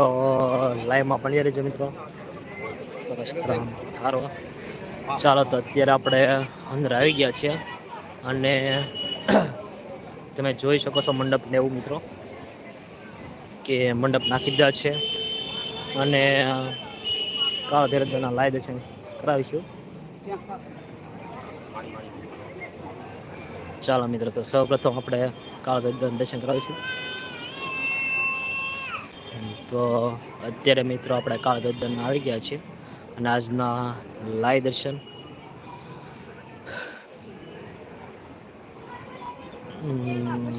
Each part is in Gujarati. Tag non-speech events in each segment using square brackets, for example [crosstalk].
તો લાઈવમાં ભણી છે મિત્રો. સારો. ચાલો તો અત્યારે આપણે અંદર આવી ગયા છીએ. અને [clears throat] તમે જોઈ શકો છો મંડપને એવું મિત્રો, કે મંડપ નાખી દીધા છે. અને કાળા ધીરજના લાય દર્શન કરાવીશું. ચાલો મિત્રો, તો સૌપ્રથમ આપણે કાળા દર્શન કરાવીશું. તો અત્યારે મિત્રો આપણે કાળ ગદ્દન આવી ગયા છીએ અને આજના લાય દર્શન.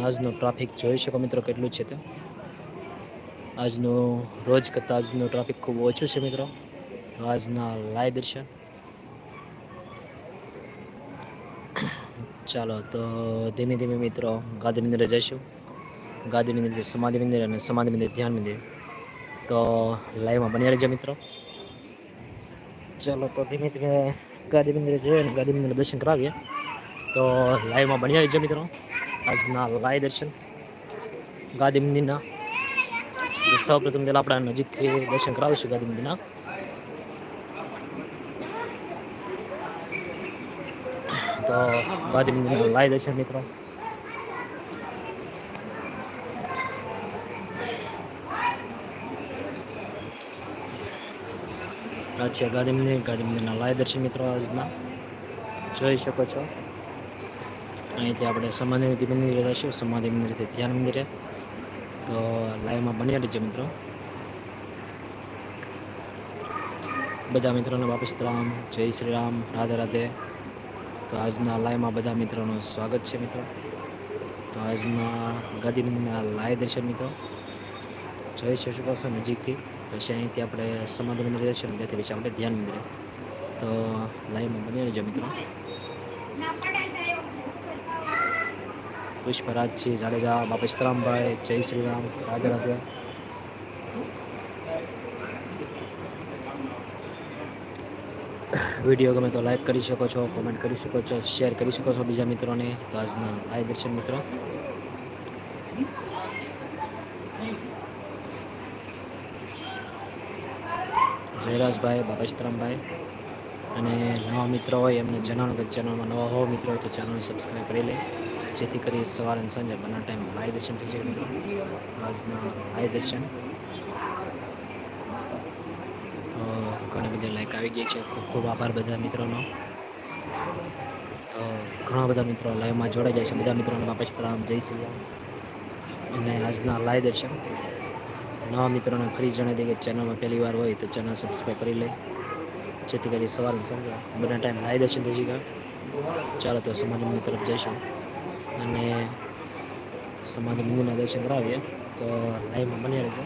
આજનું ટ્રાફિક જોઈ શકો મિત્રો કેટલું છે તે. આજનું રોજ કરતાં આજનું ટ્રાફિક ખૂબ ઓછું છે મિત્રો. આજના લાય દર્શન. ચાલો, તો ધીમે ધીમે મિત્રો ગાંધી મંદિરે જઈશું. ગાંધી મંદિર સમાધિ મંદિર અને સમાધિ મંદિર ધ્યાન મંદિર. તો લાઈવમાં બન્યા રહેજો મિત્રો. ચાલો તો ધીમે ધીમે ગાંધી મંદિરે જઈએ અને ગાંધી મંદિર દર્શન કરાવીએ. તો લાઈવમાં બન્યા રહેજો મિત્રો. આજના લાઈવ દર્શન. ગાંધી મંદિરના. સૌ પ્રથમ પહેલાં આપણા નજીકથી દર્શન કરાવીશું ગાંધી મંદિરના. તો ગાંધી મંદિરના લાઈવ દર્શન મિત્રો. આ છે ગાંધી મંદિર ગાંધી મંદિરના લાય દર્શન મિત્રો આજના. જોઈ શકો છો. અહીંથી આપણે સમાધિ મંદિરે જઈશું સમાધિ મંદિરથી ધ્યાન મંદિરે. તો લાઈવમાં બની રહેજો મિત્રો. બધા મિત્રોને વાપસ રામ, જય શ્રી રામ, રાધે રાધે. તો આજના લાઈવમાં બધા મિત્રોનું સ્વાગત છે મિત્રો. તો આજના ગાંધી મંદિરના લાય દર્શન મિત્રો. જોઈ શકો છો નજીકથી. પછી અહીંથી આપણે સમાધિ મંદિર જઈશું ત્યાંથી પછી આપણે ધ્યાન મંદિરે. તો લાઈવમાં બની રહેજો મિત્રો. પુષ્પરાજજી જાડેજા, બાપા સીતરામભાઈ, જય શ્રી રામ રાધે રાધે. વીડિયો ગમે તો લાઈક કરી શકો છો, કોમેન્ટ કરી શકો છો, શેર કરી શકો છો બીજા મિત્રોને. તો આજના લાઈવ દર્શન મિત્રો. જયરાજભાઈ, બાબા અને નવા મિત્રો હોય એમને જણાવો કે ચેનલમાં નવા હો મિત્રો હોય તો ચેનલને સબસ્ક્રાઈબ કરી લે. જેથી કરી સવારે અને સાંજે બંને ટાઈમ લાઈવ દર્શન થઈ જાય મિત્રો. આજના લાઈવ દર્શન. તો ઘણી બધી લાઈક આવી ગઈ છે. ખૂબ ખૂબ આભાર બધા મિત્રોનો. તો ઘણા બધા મિત્રો લાઈવમાં જોડાઈ જાય છે. બધા મિત્રોને બાપા સીતરામ જય શ્રી અને આજના લાઈવ દર્શન. નવા મિત્રોને ફરી જણાવી દઈએ કે ચેનલમાં પહેલી વાર હોય તો ચેનલ સબસ્ક્રાઈબ કરી લે. જેથી કરી સવારે સમજો બધા ટાઈમ લાવી દર્શન થઈ ગયા ચાલો તો સમાજ મંદિર તરફ જઈશું. અને સમાજ મંદિરના દર્શન કરાવીએ. તો લાઈવમાં બની રહેજો.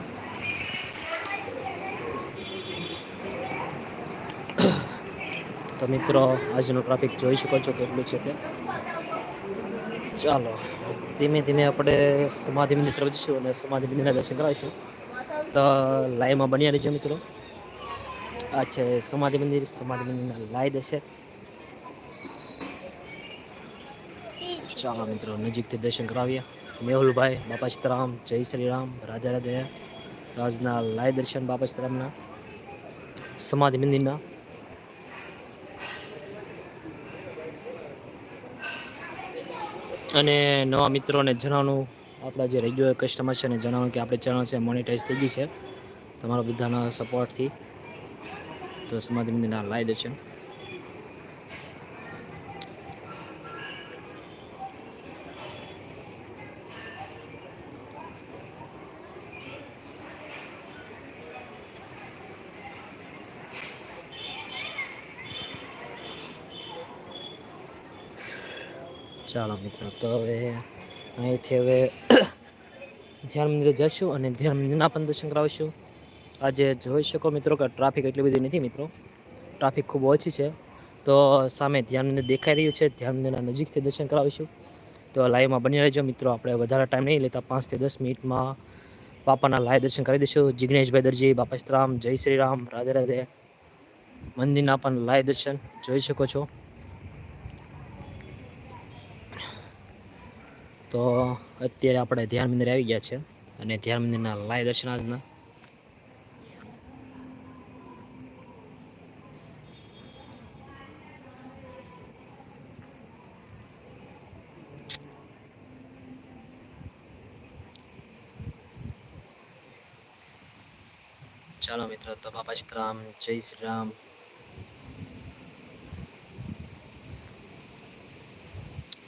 તો મિત્રો, આજનો ટ્રાફિક જોઈ શકો છો કેટલું છે તે. ચાલો, ધીમે ધીમે આપણે સમાધિ મંદિર તરફ જઈશું અને સમાધિ મંદિરના દર્શન કરાવીશું. તો લાઈવમાં બન્યા રહેજો મિત્રો. આ છે સમાધિ મંદિર. સમાધિ મંદિરના લાઈ દર્શન. ચાલો મિત્રો, નજીકથી દર્શન કરાવીએ. મેહુલભાઈ, બાપા સીતારામ, જય શ્રી રામ રાધે. રાધે આજના લાઈ દર્શન બાપા સીતારામના. સમાધિ મંદિરના. અને નવા મિત્રોને જણાવવાનું આપણા જે રેગ્યુલર કસ્ટમર છે ને જણાવો કે આપણે ચેનલ છે મોનિટાઈઝ થઈ ગઈ છે. તમારા બધાના સપોર્ટથી તો સમાધિ મંદિરના લાઈ દર્શન ચાલો મિત્રો, તો હવે અહીંથી હવે ધ્યાન મંદિરે જઈશું અને ધ્યાન મંદિરના પણ દર્શન કરાવીશું. આજે જોઈ શકો મિત્રો કે ટ્રાફિક એટલી બધી નથી મિત્રો. ટ્રાફિક ખૂબ ઓછી છે. તો સામે ધ્યાન મંદિર દેખાઈ રહ્યું છે. ધ્યાન મંદિરના નજીકથી દર્શન કરાવીશું. તો લાઈવમાં બની રહેજો મિત્રો. આપણે વધારે ટાઈમ નહીં લેતા પાંચથી દસ મિનિટમાં બાપાના લાઈવ દર્શન કરી દઈશું. જિગ્નેશભાઈ દરજી, બાપા જય શ્રી રામ, રાધે રાધે. મંદિરના પણ લાઈવ દર્શન જોઈ શકો છો. તો અત્યારે આપણે ધ્યાન મંદિર આવી ગયા છે અને ધ્યાન મંદિરના લાય દર્શન ચાલો મિત્રો, તો બાપા રામ, જય શ્રી રામ.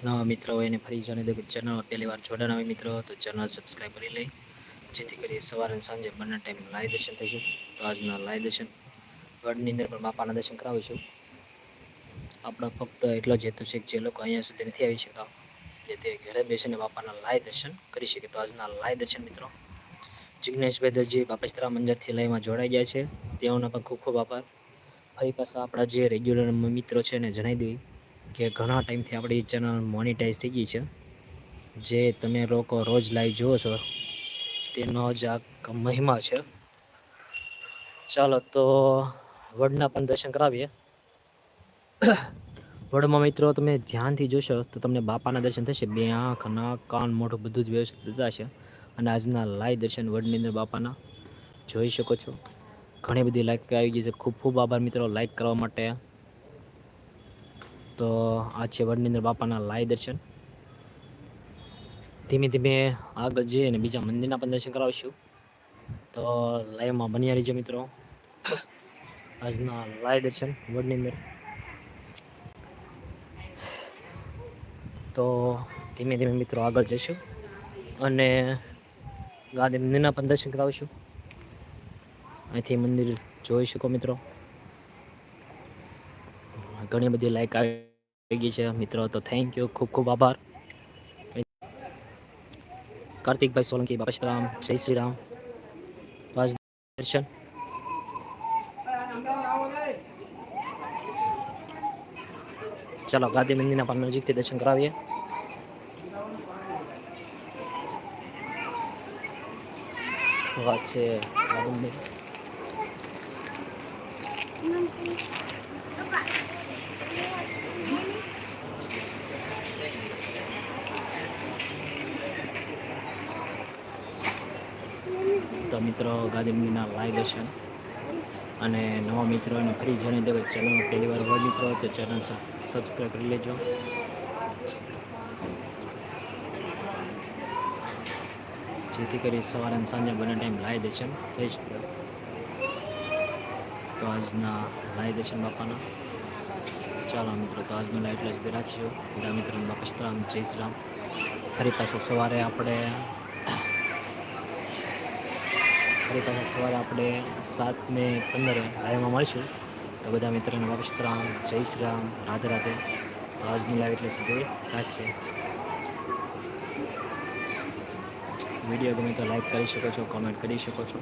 નવા મિત્રો હોય એને ફરી જાણી ચેનલ પહેલી વાર જોડાણ આવી મિત્રો, તો ચેનલ સબસ્ક્રાઈબ કરી લઈ. જેથી કરી સવારે અને સાંજે બંને ટાઈમ લાઈવ દર્શન થઈ છે. તો આજના લાઈવ દર્શન વડની અંદર પણ બાપાના દર્શન કરાવીશું આપણા ફક્ત એટલો જ હેતુ છે કે જે લોકો અહીંયા સુધી નથી આવી શકતા, તે તે ઘરે બેસીને બાપાના લાઈવ દર્શન કરી શકે. તો આજના લાઈવ દર્શન મિત્રો જિજ્ઞેશભાઈ દરજી બાપેશ્રા મંદિરથી લાઈવમાં જોડાઈ ગયા છે. તેઓનો પણ ખૂબ ખૂબ આભાર. ફરી પાછા આપણા જે રેગ્યુલર મિત્રો છે એને જણાવી દઈએ. કે ઘણા ટાઈમથી આપણી ચેનલ મોનિટાઈઝ થઈ ગઈ છે. જે તમે લોકો રોજ લાઈવ જુઓ છો, તેનો જ આ મહિમા છે. ચાલો તો વડના પણ દર્શન કરાવીએ. વડમાં મિત્રો તમે ધ્યાનથી જોશો તો તમને બાપાના દર્શન થશે. બે આંખ, નાક, કાન, મોઢું બધું જ વ્યવસ્થિત થશે. અને આજના લાઈવ દર્શન વડની અંદર બાપાના જોઈ શકો છો. ઘણી બધી લાઈક આવી ગઈ છે. ખૂબ ખૂબ આભાર મિત્રો લાઈક કરવા માટે. તો આ છે વડની અંદર બાપાના લાય દર્શન. ધીમે ધીમે આગળ જઈએ અને બીજા મંદિરના પણ દર્શન કરાવીશું. તો લાઈવમાં બન્યા રહીજો મિત્રો. આજના લાય દર્શન વડની અંદર. તો ધીમે ધીમે મિત્રો આગળ જઈશું અને ગાંધી મંદિરના પણ દર્શન કરાવીશું. અહીંથી મંદિર જોઈ શકો મિત્રો. ઘણી બધી લાઇક આવી ગઈ છે. મિત્રો, તો થેન્ક યુ ખૂબ ખૂબ આભાર. કાર્તિકભાઈ સોલંકી બાપેશ્રામ જય શ્રી રામ. દર્શન. ચાલો, ગાંધી મંદિરના પણ નજીકથી દર્શન કરાવીએ. વાત છે તો મિત્રો, ગાંધી મંદિરના લાઈવ દર્શન અને નવા મિત્રો અને ફરી જણાવી દો ચેનલમાં પહેલી વાર હોય મિત્રો, તો ચેનલ સબસ્ક્રાઈબ કરી લેજો. જેથી કરી સવારે સાંજે બંને ટાઈમ લાઈવ દર્શન થઈ શકે. તો આજના લાઈવ દર્શન બાપાના. ચાલો મિત્રો, તો આજનું લાઈવ એટલે સુધી રાખીશું. બધા મિત્રો બાપા શ્રીરામ જય શ્રી રામ. ફરી પાછું સવારે આપણે ફરી સવારે આપણે સાત ને પંદરે લાઈવમાં મળીશું. તો બધા મિત્રોને બાપા રામ, જય શ્રી રામ, રાધે રાધે. તો આજની લાઈવ એટલે સુધી રાખીએ. વીડિયો ગમે તો લાઈક કરી શકો છો કોમેન્ટ કરી શકો છો.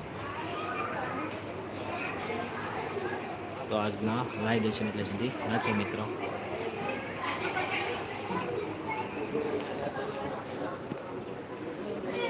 તો આજના લાઈવ દર્શન એટલે સુધી રાખીએ મિત્રો.